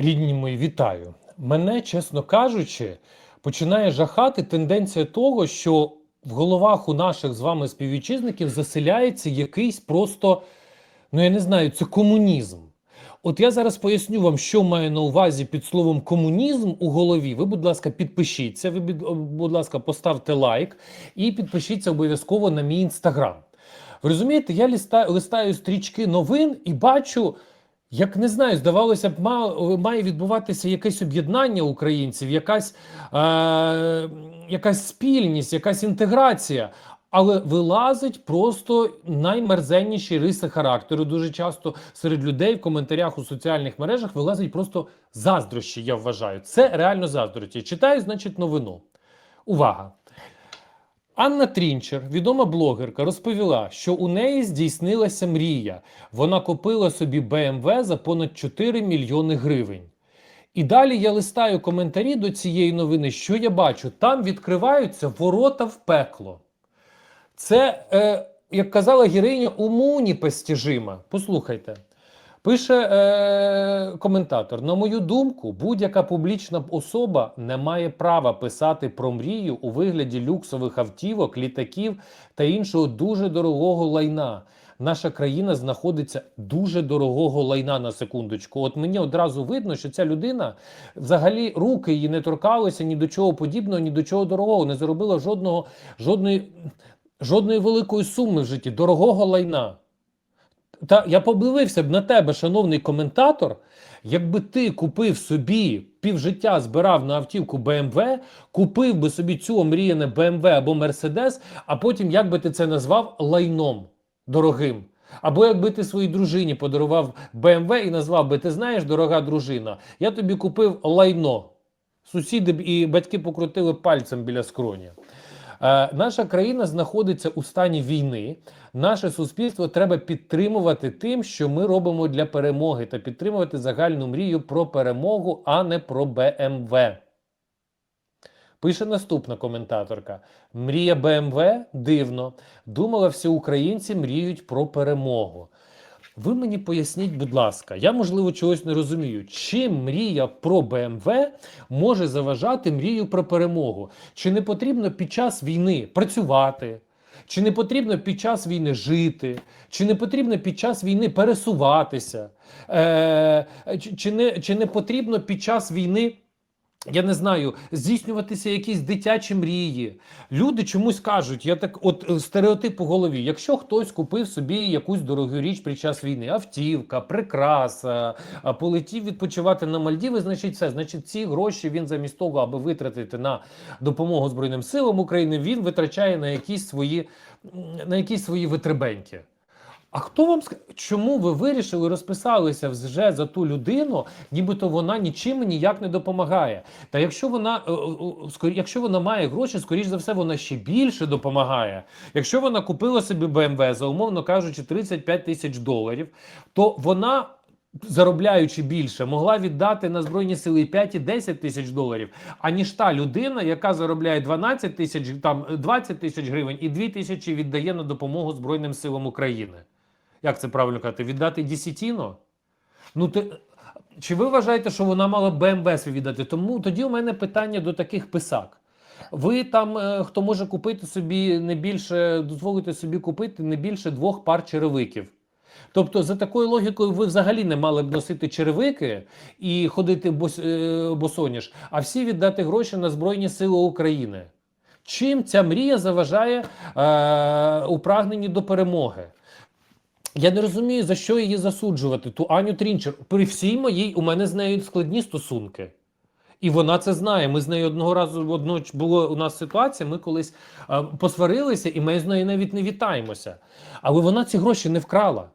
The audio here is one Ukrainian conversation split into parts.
Рідні мої, вітаю. Мене, чесно кажучи, починає жахати тенденція того, що в головах у наших з вами співвітчизників заселяється якийсь просто, ну я не знаю, це комунізм. От я зараз поясню вам, що маю на увазі під словом комунізм у голові. Ви, будь ласка, підпишіться. Ви, будь ласка, поставте лайк і підпишіться обов'язково на мій інстаграм. Ви розумієте, я листаю, листаю стрічки новин і бачу, як не знаю, здавалося б, ма- має відбуватися якесь об'єднання українців, якась, е, якась спільність, якась інтеграція. Але вилазить просто наймерзенніші риси характеру. Дуже часто серед людей в коментарях у соціальних мережах вилазить просто заздрощі. Я вважаю. Це реально заздрощі. Читаю, значить, новину. Увага! Анна Трінчер, відома блогерка, розповіла, що у неї здійснилася мрія. Вона купила собі BMW за понад 4 мільйони гривень. І далі я листаю коментарі до цієї новини. Що я бачу? Там відкриваються ворота в пекло. Це, е, як казала героїня, уму непостижима. Послухайте. Пише е, коментатор: на мою думку, будь-яка публічна особа не має права писати про мрію у вигляді люксових автівок, літаків та іншого дуже дорогого лайна. Наша країна знаходиться дуже дорогого лайна на секундочку. От мені одразу видно, що ця людина взагалі руки її не торкалися ні до чого подібного, ні до чого дорогого, не заробила жодного, жодної, жодної великої суми в житті, дорогого лайна. Та я подивився б на тебе, шановний коментатор. Якби ти купив собі півжиття збирав на автівку BMW, купив би собі цю омріяне BMW або Mercedes, а потім як би ти це назвав лайном дорогим. Або якби ти своїй дружині подарував BMW і назвав би, ти знаєш, дорога дружина, я тобі купив лайно. Сусіди б і батьки покрутили пальцем біля скроні. Е, наша країна знаходиться у стані війни. Наше суспільство треба підтримувати тим, що ми робимо для перемоги, та підтримувати загальну мрію про перемогу, а не про БМВ. Пише наступна коментаторка: Мрія БМВ дивно. Думала, всі українці мріють про перемогу. Ви мені поясніть, будь ласка, я можливо чогось не розумію. Чим мрія про БМВ може заважати мрію про перемогу? Чи не потрібно під час війни працювати? Чи не потрібно під час війни жити? Чи не потрібно під час війни пересуватися? Е, чи, чи, не, чи не потрібно під час війни? Я не знаю, здійснюватися якісь дитячі мрії. Люди чомусь кажуть, я так, от е, стереотип у голові. Якщо хтось купив собі якусь дорогу річ під час війни, автівка, прикраса, полетів відпочивати на Мальдіви, значить все. Значить, ці гроші він замість того, аби витратити на допомогу Збройним силам України, він витрачає на якісь свої, на якісь свої витребеньки. А хто вам ска- чому ви вирішили розписалися вже за ту людину, нібито вона нічим ніяк не допомагає? Та якщо вона е, е, е, якщо вона має гроші, скоріш за все, вона ще більше допомагає. Якщо вона купила собі BMW за умовно кажучи 35 тисяч доларів, то вона. Заробляючи більше, могла віддати на збройні сили і 5 і 10 тисяч доларів, аніж та людина, яка заробляє 12 тисяч, там 20 тисяч гривень і 2 тисячі віддає на допомогу Збройним силам України. Як це правильно казати? Віддати десятіно? Ну, ти, чи ви вважаєте, що вона мала БМВ свій віддати? Тому тоді у мене питання до таких писак. Ви там, е, хто може купити собі не більше, дозволити собі купити не більше двох пар черевиків. Тобто, за такою логікою, ви взагалі не мали б носити черевики і ходити бос, е, босоніж, а всі віддати гроші на Збройні Сили України. Чим ця мрія заважає е, у прагненні до перемоги? Я не розумію, за що її засуджувати. Ту Аню Трінчер. При всій моїй у мене з нею складні стосунки. І вона це знає. Ми з нею одного разу одно була у нас ситуація. Ми колись е, посварилися, і ми з нею навіть не вітаємося. Але вона ці гроші не вкрала.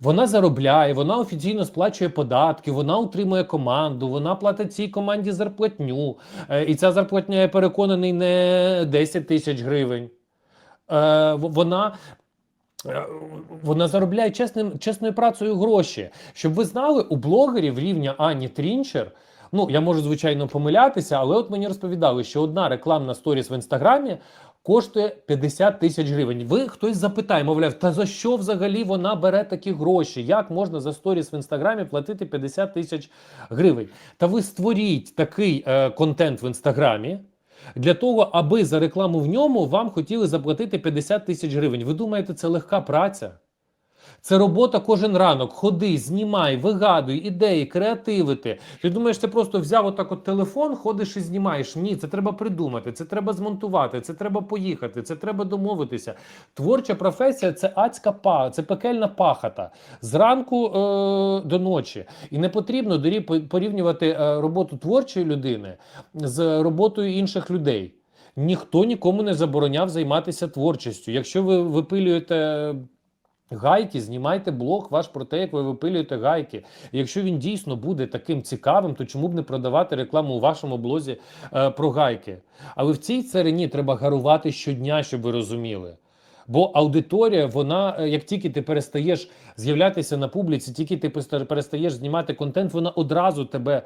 Вона заробляє, вона офіційно сплачує податки, вона утримує команду, вона платить цій команді зарплатню. Е, і ця зарплатня, я переконаний, не 10 тисяч гривень. Е, вона Вона заробляє чесним, чесною працею гроші. Щоб ви знали, у блогерів рівня Ані Трінчер, ну я можу звичайно помилятися, але от мені розповідали, що одна рекламна сторіс в інстаграмі коштує 50 тисяч гривень. Ви хтось запитає, мовляв, та за що взагалі вона бере такі гроші? Як можна за сторіс в інстаграмі платити 50 тисяч гривень? Та ви створіть такий е, контент в інстаграмі. Для того, аби за рекламу в ньому вам хотіли заплатити 50 тисяч гривень. Ви думаєте, це легка праця? Це робота кожен ранок. Ходи, знімай, вигадуй, ідеї, креативити. Ти думаєш, ти просто взяв отак от телефон, ходиш і знімаєш. Ні, це треба придумати, це треба змонтувати, це треба поїхати, це треба домовитися. Творча професія це адська па, це пекельна пахата зранку е- до ночі. І не потрібно дорі- порівнювати е, роботу творчої людини з роботою інших людей. Ніхто нікому не забороняв займатися творчістю. Якщо ви випилюєте Гайки, знімайте блог ваш про те, як ви випилюєте гайки. Якщо він дійсно буде таким цікавим, то чому б не продавати рекламу у вашому блозі е, про гайки? Але в цій царині треба гарувати щодня, щоб ви розуміли. Бо аудиторія, вона, е, як тільки ти перестаєш з'являтися на публіці, тільки ти перестаєш знімати контент, вона одразу тебе е,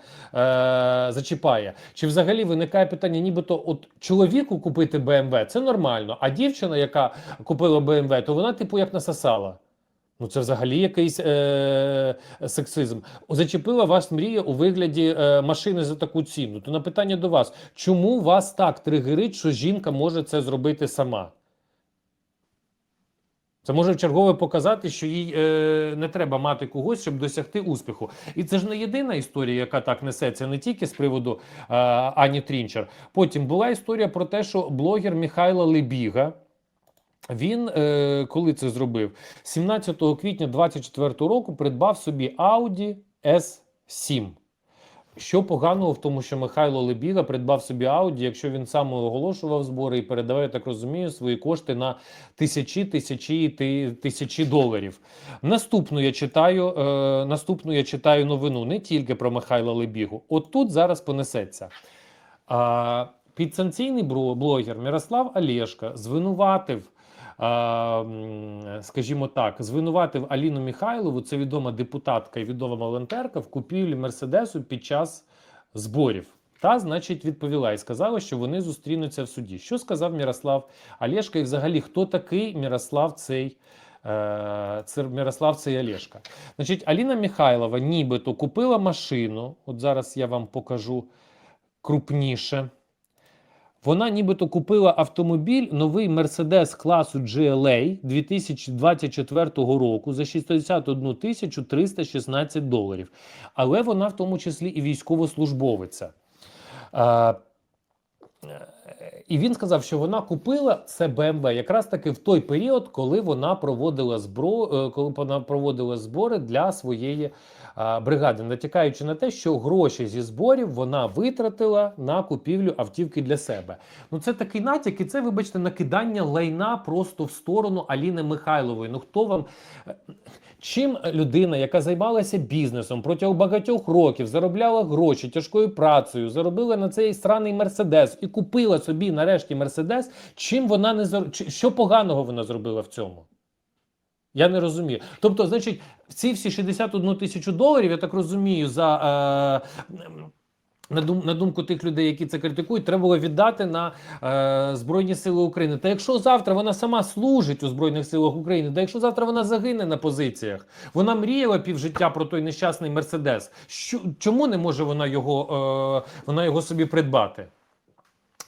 зачіпає. Чи взагалі виникає питання, нібито от чоловіку купити BMW, це нормально, а дівчина, яка купила BMW, то вона, типу, як насосала. Ну, це взагалі якийсь е- сексизм. Зачепила вас мрія у вигляді е- машини за таку ціну. То на питання до вас: чому вас так тригерить, що жінка може це зробити сама? Це може чергове показати, що їй е, не треба мати когось, щоб досягти успіху. І це ж не єдина історія, яка так несеться не тільки з приводу е, Ані Трінчер. Потім була історія про те, що блогер Михайло Лебіга. Він е, коли це зробив? 17 квітня 24 року придбав собі Audi S7. Що поганого в тому, що Михайло Лебіга придбав собі Audi, якщо він сам оголошував збори і передавав, я так розумію, свої кошти на тисячі, тисячі ти- тисячі доларів. Наступну я читаю, е, наступну я читаю новину не тільки про Михайла Лебігу. От тут зараз понесеться. А, підсанкційний блогер Мирослав Олешка звинуватив. Скажімо так, звинуватив Аліну Михайлову, це відома депутатка і відома волонтерка, в купівлі Мерседесу під час зборів. Та, значить, відповіла і сказала, що вони зустрінуться в суді. Що сказав Мирослав Олешка? І взагалі, хто такий Мирослав цей? е, Це Мирослав цей Олешка. Значить, Аліна Михайлова нібито купила машину. От зараз я вам покажу крупніше. Вона нібито купила автомобіль, новий Mercedes класу GLA 2024 року за 61 тисячу 316 доларів. Але вона в тому числі і військовослужбовиця. А, і він сказав, що вона купила це BMW якраз таки в той період, коли вона проводила збро, е, коли вона проводила збори для своєї бригади, натякаючи на те, що гроші зі зборів вона витратила на купівлю автівки для себе. Ну це такий натяк, і це, вибачте, накидання лайна просто в сторону Аліни Михайлової. Ну хто вам. Чим людина, яка займалася бізнесом протягом багатьох років, заробляла гроші тяжкою працею, заробила на цей сраний мерседес і купила собі нарешті мерседес, чим вона не зар... що поганого вона зробила в цьому? Я не розумію. Тобто, значить, ці всі 61 тисячу доларів, я так розумію, за. Е... На, дум, на думку тих людей, які це критикують, треба було віддати на е, Збройні Сили України. Та якщо завтра вона сама служить у Збройних силах України, та якщо завтра вона загине на позиціях, вона мріяла півжиття про той нещасний Мерседес. Що, чому не може вона його, е, вона його собі придбати?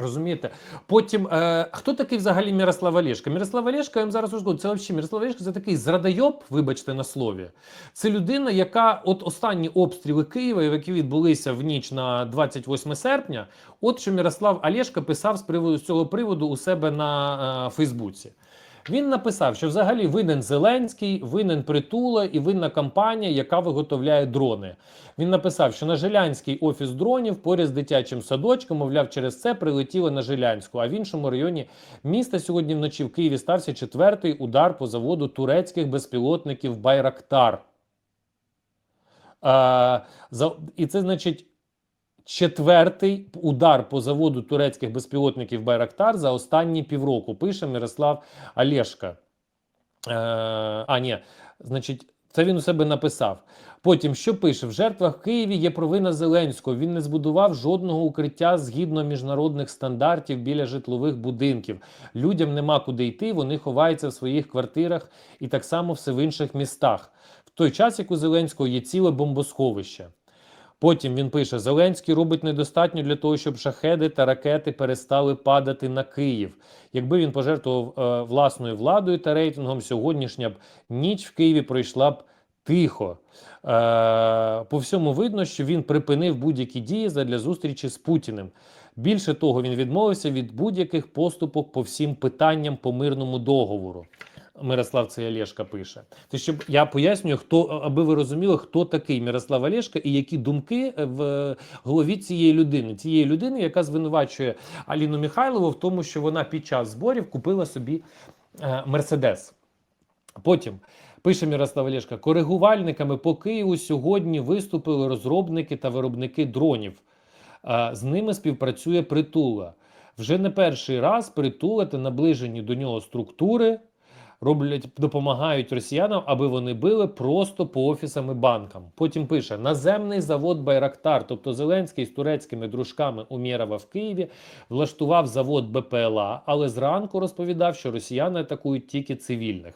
Розумієте? Потім, е, хто такий взагалі Мирослав Олешко? Мирослав Олешко, я вам зараз розкажу, це взагалі Мирослав Олешко це такий зрадайоб, вибачте на слові. Це людина, яка от останні обстріли Києва, які відбулися в ніч на 28 серпня, от що Мирослав Олешко писав з приводу з цього приводу у себе на е, Фейсбуці. Він написав, що взагалі винен Зеленський, винен Притула і винна компанія, яка виготовляє дрони. Він написав, що на Жилянський офіс дронів поряд з дитячим садочком, мовляв, через це прилетіли на Жилянську. А в іншому районі міста сьогодні вночі в Києві стався четвертий удар по заводу турецьких безпілотників Байрактар. А, за, і це значить. Четвертий удар по заводу турецьких безпілотників Байрактар за останні півроку. Пише Мирослав Олешка. Е, а, ні, значить, Це він у себе написав. Потім що пише: в жертвах в Києві є провина Зеленського. Він не збудував жодного укриття згідно міжнародних стандартів біля житлових будинків. Людям нема куди йти, вони ховаються в своїх квартирах і так само все в інших містах. В той час, як у Зеленського є ціле бомбосховище. Потім він пише: Зеленський робить недостатньо для того, щоб шахеди та ракети перестали падати на Київ. Якби він пожертвував е, власною владою та рейтингом, сьогоднішня б ніч в Києві пройшла б тихо. Е, по всьому видно, що він припинив будь-які дії задля зустрічі з Путіним. Більше того, він відмовився від будь-яких поступок по всім питанням по мирному договору. Мирослав це Олешка пише. То щоб я пояснюю, хто аби ви розуміли, хто такий Мирослав Олешка і які думки в голові цієї людини, цієї людини, яка звинувачує Аліну Михайлову в тому, що вона під час зборів купила собі е, Мерседес. Потім пише Мирослав Олешка, коригувальниками по Києву сьогодні виступили розробники та виробники дронів. Е, З ними співпрацює притула. Вже не перший раз притула та наближені до нього структури роблять, допомагають росіянам, аби вони били просто по офісам і банкам. Потім пише: наземний завод Байрактар, тобто Зеленський з турецькими дружками Умєрова в Києві, влаштував завод БПЛА, але зранку розповідав, що росіяни атакують тільки цивільних.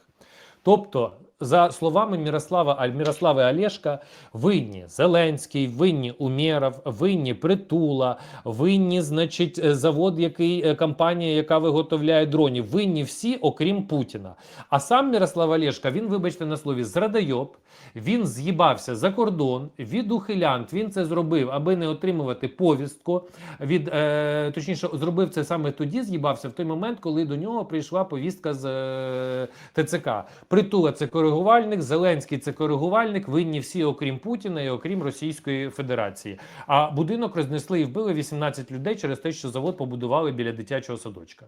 Тобто, за словами Мірослава Мірослави Олешка, винні Зеленський, винні Умєров, винні Притула, винні, значить, завод, який е, компанія, яка виготовляє дронів, винні всі, окрім Путіна. А сам Мірослав Олешка, він, вибачте на слові, зрадайоб, він з'їбався за кордон від ухилянт. Він це зробив, аби не отримувати повістку. Від е, точніше, зробив це саме тоді. З'їбався в той момент, коли до нього прийшла повістка з е, ТЦК. Притула це коригувальник, Зеленський це коригувальник. Винні всі, окрім Путіна і окрім Російської Федерації. А будинок рознесли і вбили 18 людей через те, що завод побудували біля дитячого садочка.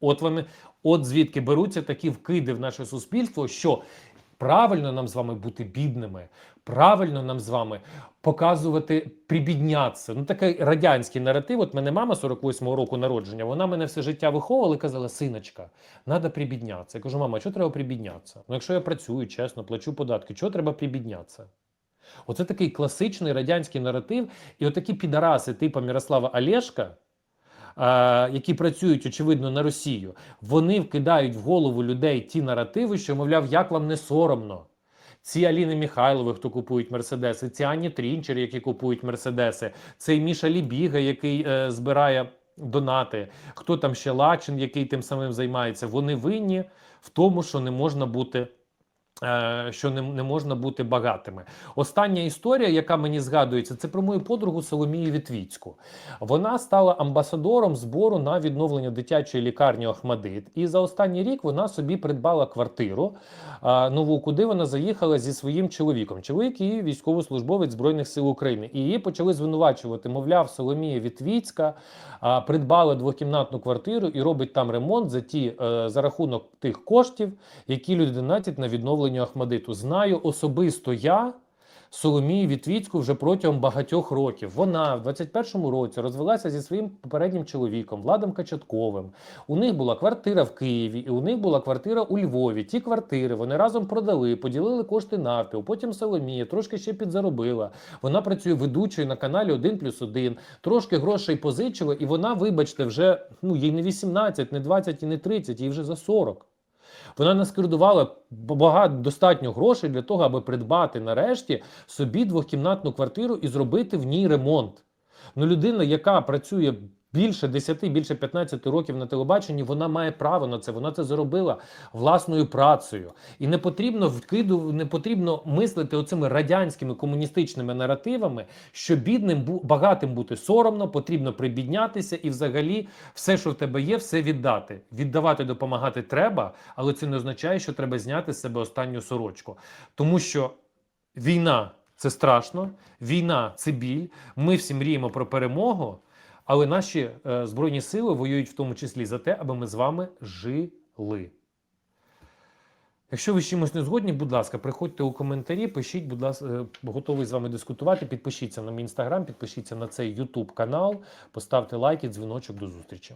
От вони, от звідки беруться такі вкиди в наше суспільство, що правильно нам з вами бути бідними, правильно нам з вами показувати, прибіднятися. Ну, такий радянський наратив. От мене мама 48-го року народження, вона мене все життя виховувала і казала: синочка, треба прибіднятися. Я кажу, мама, що треба прибіднятися? Ну, якщо я працюю чесно, плачу податки, чого треба прибіднятися? Оце такий класичний радянський наратив, і отакі підараси, типу Мірослава Олешка, які працюють, очевидно, на Росію, вони вкидають в голову людей ті наративи, що, мовляв, як вам не соромно. Ці Аліни Михайлови, хто купують Мерседеси, ці Ані Трінчер, які купують Мерседеси, цей Міша Лібіга, який е, збирає донати, хто там ще Лачин, який тим самим займається, вони винні в тому, що не можна бути. Е, Що не, не можна бути багатими. Остання історія, яка мені згадується, це про мою подругу Соломію Вітвіцьку. Вона стала амбасадором збору на відновлення дитячої лікарні Охмадит. І за останній рік вона собі придбала квартиру а, нову, куди вона заїхала зі своїм чоловіком. Чоловік її військовослужбовець Збройних сил України. І її почали звинувачувати. Мовляв, Соломія Вітвіцька а, придбала двокімнатну квартиру і робить там ремонт за ті е, за рахунок тих коштів, які люди донатять на відновлення Ахмадиту. Знаю особисто я. Соломію Вітвіцьку вже протягом багатьох років. Вона в 21-му році розвелася зі своїм попереднім чоловіком Владом Качатковим. У них була квартира в Києві, і у них була квартира у Львові. Ті квартири вони разом продали, поділили кошти навпіл. Потім Соломія трошки ще підзаробила. Вона працює ведучою на каналі 1 плюс 1, трошки грошей позичила, і вона, вибачте, вже ну їй не 18, не 20 і не 30, їй вже за 40. Вона наскердувала багато достатньо грошей для того, аби придбати нарешті собі двохкімнатну квартиру і зробити в ній ремонт. Ну, людина, яка працює більше 10, більше 15 років на телебаченні, вона має право на це. Вона це зробила власною працею. І не потрібно вкиду, не потрібно мислити оцими радянськими комуністичними наративами, що бідним багатим бути соромно, потрібно прибіднятися і взагалі все, що в тебе є, все віддати. Віддавати, допомагати треба, але це не означає, що треба зняти з себе останню сорочку. Тому що війна це страшно, війна це біль. Ми всі мріємо про перемогу, але наші е, збройні сили воюють в тому числі за те, аби ми з вами жили. Якщо ви з чимось не згодні, будь ласка, приходьте у коментарі, пишіть, будь ласка, е, готовий з вами дискутувати. Підпишіться на мій інстаграм, підпишіться на цей Ютуб канал, поставте лайк і дзвіночок до зустрічі.